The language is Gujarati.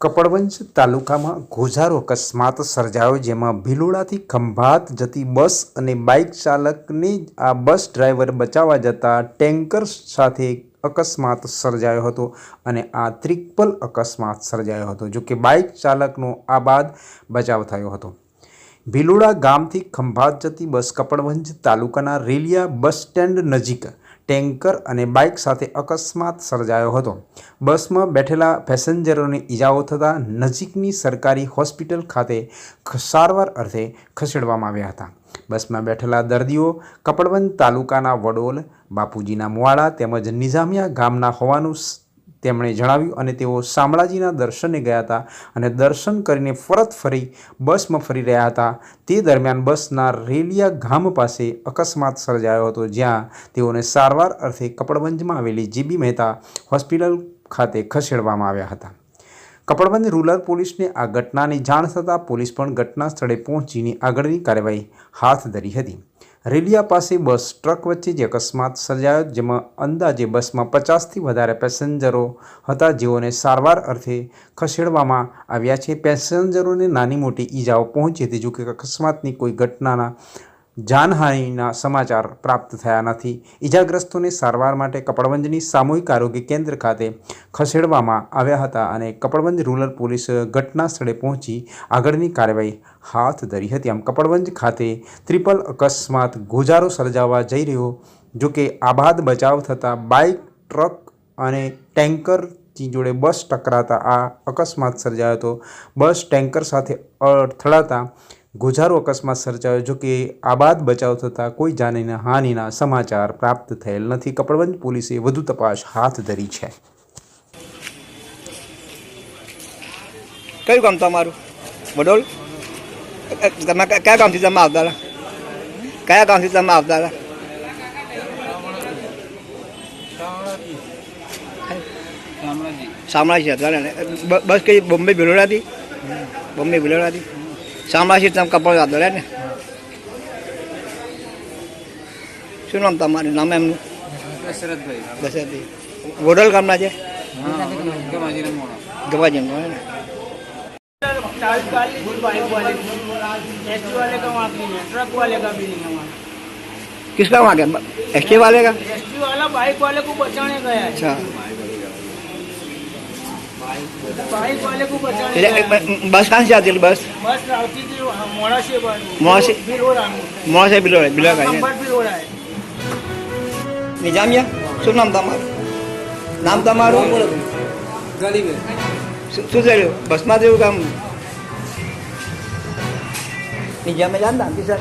કપડવંજ તાલુકામાં ગોઝારો અકસ્માત સર્જાયો જેમાં ભીલોડાથી ખંભાત જતી બસ અને બાઇક ચાલકને આ બસ ડ્રાઈવર બચાવવા જતાં ટેન્કર સાથે અકસ્માત સર્જાયો હતો અને આ ત્રિપલ અકસ્માત સર્જાયો હતો જો કે બાઇક ચાલકનો આ બાદ બચાવ થયો હતો. ભીલોડા ગામથી ખંભાત જતી બસ કપડવંજ તાલુકાના રેલિયા બસ સ્ટેન્ડ નજીક ટેન્કર અને બાઇક સાથે અકસ્માત સર્જાયો હતો. બસમાં બેઠેલા પેસેન્જરોને ઈજાઓ થતાં નજીકની સરકારી હોસ્પિટલ ખાતે સારવાર અર્થે ખસેડવામાં આવ્યા હતા. બસમાં બેઠેલા દર્દીઓ કપડવંત તાલુકાના વડોલ, બાપુજીના મુવાડા તેમજ નિઝામિયા ગામના હોવાનું તેમણે જણાવ્યું અને તેઓ શામળાજીના દર્શને ગયા હતા અને દર્શન કરીને ફરત ફરી બસમાં ફરી રહ્યા હતા. તે દરમિયાન બસના રેલિયા ગામ પાસે અકસ્માત સર્જાયો હતો, જ્યાં તેઓને સારવાર અર્થે કપડવંજમાં આવેલી જીબી મહેતા હોસ્પિટલ ખાતે ખસેડવામાં આવ્યા હતા. કપડવંજ રૂરલ પોલીસને આ ઘટનાની જાણ થતાં પોલીસ પણ ઘટના સ્થળે પહોંચીને આગળની કાર્યવાહી હાથ ધરી હતી. રેલિયા પાસે બસ ટ્રક વચ્ચે જે અકસ્માત સર્જાયો, જેમાં અંદાજે બસમાં પચાસથી વધારે પેસેન્જરો હતા, જેઓને સારવાર અર્થે ખસેડવામાં આવ્યા છે. પેસેન્જરોને નાની મોટી ઈજાઓ પહોંચી હતી, જોકે અકસ્માતની કોઈ ઘટનાના જાનહાનિના સમાચાર પ્રાપ્ત થયા નથી. ઈજાગ્રસ્તોને સારવાર માટે કપડવંજની સામૂહિક આરોગ્ય કેન્દ્ર ખાતે ખસેડવામાં આવ્યા હતા અને કપડવંજ રૂરલ પોલીસ ઘટના સ્થળે પહોંચી આગળની કાર્યવાહી હાથ ધરી હતી. આમ કપડવંજ ખાતે ત્રિપલ અકસ્માત ગોજારો સર્જાવા જઈ રહ્યો જોકે આબાદ બચાવ થતાં બાઇક, ટ્રક અને ટેન્કર જોડે બસ ટકરાતા આ અકસ્માત સર્જાયો હતો. બસ ટેન્કર સાથે અથડાતા ગોજારો અકસ્માત સર્જાયો જો કે આબાદ બચાવ થતાં કોઈ જાનીના હાનિના સમાચાર પ્રાપ્ત થયેલ નથી. કપડવંજ પોલીસે વધુ તપાસ હાથ ધરી છે. કયું કામ તમારું? વડોલ? તમે કયા કામથી તમે આવતા હતા? કયા કામથી તમે આવતા હતા? શામળાજી. હતા બસ કઈ બોમ્બે ભિલોડાથી? બોમ્બે ભિલોડાથી? શામળાજી તમે કપડ આવતા રહ્યા ને શું નામ તમારું નામ એમનું દશરથભાઈ દશરથભાઈ વડોલ ગામના છે હા ગમાજીના મોણા ગવાજીનું હે ને चालीस गाड़ी थी बाइक वाले की एसटी वाले का वहाँ नहीं है ट्रक वाले का भी नहीं है वहाँ किसका वहाँ गया एस टी वाले का एसटी वाला बाइक वाले को बचाने गया है अच्छा બસ કાં છે આતી બસ. મોડાશે મોડાશે બિલોડ બિલોડ નિજામિયા શું નામ તમારું? નામ તમારું? શું થયું? બસમાં થયું કામ? નિજામે જાણતા સર